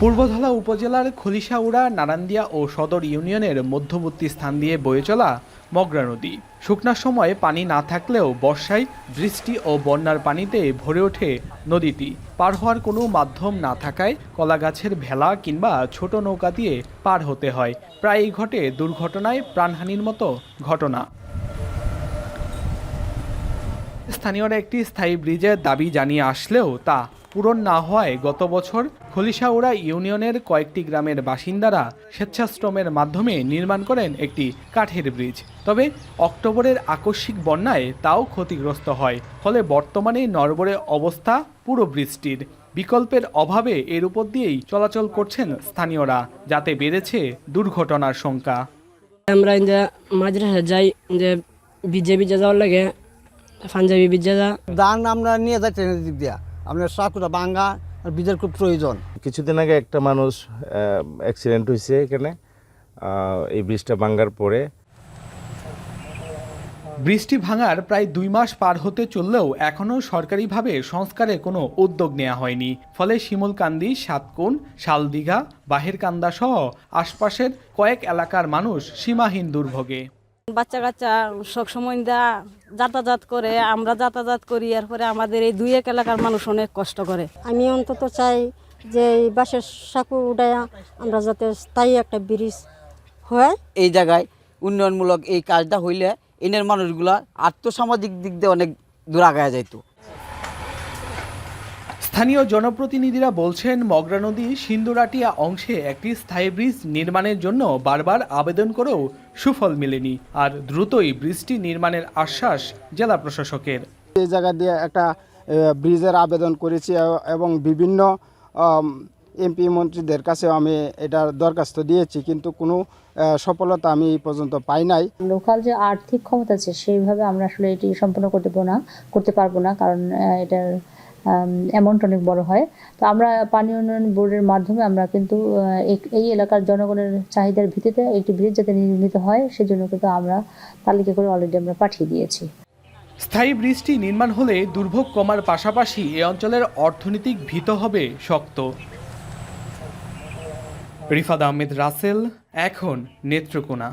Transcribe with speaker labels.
Speaker 1: পূর্বধলা উপজেলার খলিশাউড়া নারান্দিয়া ও সদর ইউনিয়নের মধ্যবর্তী স্থান দিয়ে বয়ে চলা মগরা নদী। শুকনার সময় পানি না থাকলেও বর্ষায় বৃষ্টি ও বন্যার পানিতে ভরে ওঠে নদীটি। পার হওয়ার কোনো মাধ্যম না থাকায় কলাগাছের ভেলা কিংবা ছোট নৌকা দিয়ে পার হতে হয়। প্রায়ই ঘটে দুর্ঘটনায় প্রাণহানির মতো ঘটনা। স্থানীয়রা একটি স্থায়ী ব্রিজের দাবি জানিয়ে আসলেও তা পূরণ না হওয়ায় গত বছর খলিশাউড়া ইউনিয়নের কয়েকটি গ্রামের বাসিন্দারা স্বেচ্ছাশ্রমের মাধ্যমে নির্মাণ করেন একটি কাঠের ব্রিজ। তবে অক্টোবরের আকস্মিক বন্যায় তাও ক্ষতিগ্রস্ত হয় ফলে বর্তমানে নরবরে অবস্থা পুরো ব্রিজটির। বিকল্পের অভাবে এর উপর দিয়েই চলাচল করছেন স্থানীয়রা যাতে বেড়েছে দুর্ঘটনার শঙ্কা
Speaker 2: আমরা যে মাদ্রাসা যাই যে বিজে বিজে যাওয়ার লাগে পাঞ্জাবি বিজে যা।
Speaker 3: ধান আমরা নিয়ে যাই ট্রেনের দিক দিয়া। আপনার সাকুরা বাঙ্গা আর বীজের খুব প্রয়োজন।
Speaker 4: কিছুদিন আগে একটা মানুষ অ্যাক্সিডেন্ট হয়েছে এখানে। এই ব্রিজটা ভাঙ্গার পরে।
Speaker 1: বৃষ্টি ভাঙার প্রায় দুই মাস পার হতে চললেও এখনও সরকারিভাবে সংস্কারের কোনো উদ্যোগ নেওয়া হয়নি। ফলে শিমুলকান্দি সাতকুন শালদিঘা বাহিরকান্দা সহ আশপাশের কয়েক এলাকার মানুষ সীমাহীন দুর্ভোগে।
Speaker 5: বাচ্চা কাচ্চা সব সময় দা যাতায়াত করে আমরা যাতায়াত করি এরপরে আমাদের এই দুই এক এলাকার মানুষ অনেক কষ্ট করে।
Speaker 6: আমি অন্তত চাই যে এই বাসের সাঁকু উডায়া আমরা যাতে স্থায়ী একটা ব্রিজ হয়।
Speaker 3: এই জায়গায় উন্নয়নমূলক এই কাজটা হইলে এনের মানুষগুলা আর্থসামাজিক দিক দিয়ে অনেক দূর আগায় যাইতো।
Speaker 1: স্থানীয় জনপ্রতিনিধিরা বলছেন মগরা নদী সিন্দুরাটিয়া অংশে একটি স্থায়ী ব্রিজ নির্মাণের জন্য বারবার আবেদন করেও সুফল মেলেনি আর দ্রুতই ব্রিজটি নির্মাণের আশ্বাস জেলা প্রশাসকের।
Speaker 7: এই জায়গা দিয়ে একটা ব্রিজের আবেদন করেছি এবং বিভিন্ন এমপি মন্ত্রীদের কাছেও আমি এটার দরখাস্ত দিয়েছি কিন্তু কোনো সফলতা আমি এই পর্যন্ত পাই নাই।
Speaker 8: লোকাল যে আর্থিক ক্ষমতা আছে সেইভাবে আমরা আসলে এটি সম্পন্ন করতে পারব না করতে পারব না কারণ এটার অ্যামাউন্ট অনেক বড় হয়। তো আমরা পানি উন্নয়ন বোর্ডের মাধ্যমে আমরা কিন্তু এই এলাকার জনগণের চাহিদার ভিত্তিতে একটি ব্রিজ যাতে নির্মিত হয়, সেজন্য কিন্তু আমরা তালিকা করে অলরেডি আমরা পাঠিয়ে দিয়েছি।
Speaker 1: স্থায়ী ব্রিজটি নির্মাণ হলে দুর্ভোগ কমার পাশাপাশি এ অঞ্চলের অর্থনৈতিক ভিত হবে শক্ত। রিফাদ আহমেদ রাসেল, এখন নেত্রকোনা।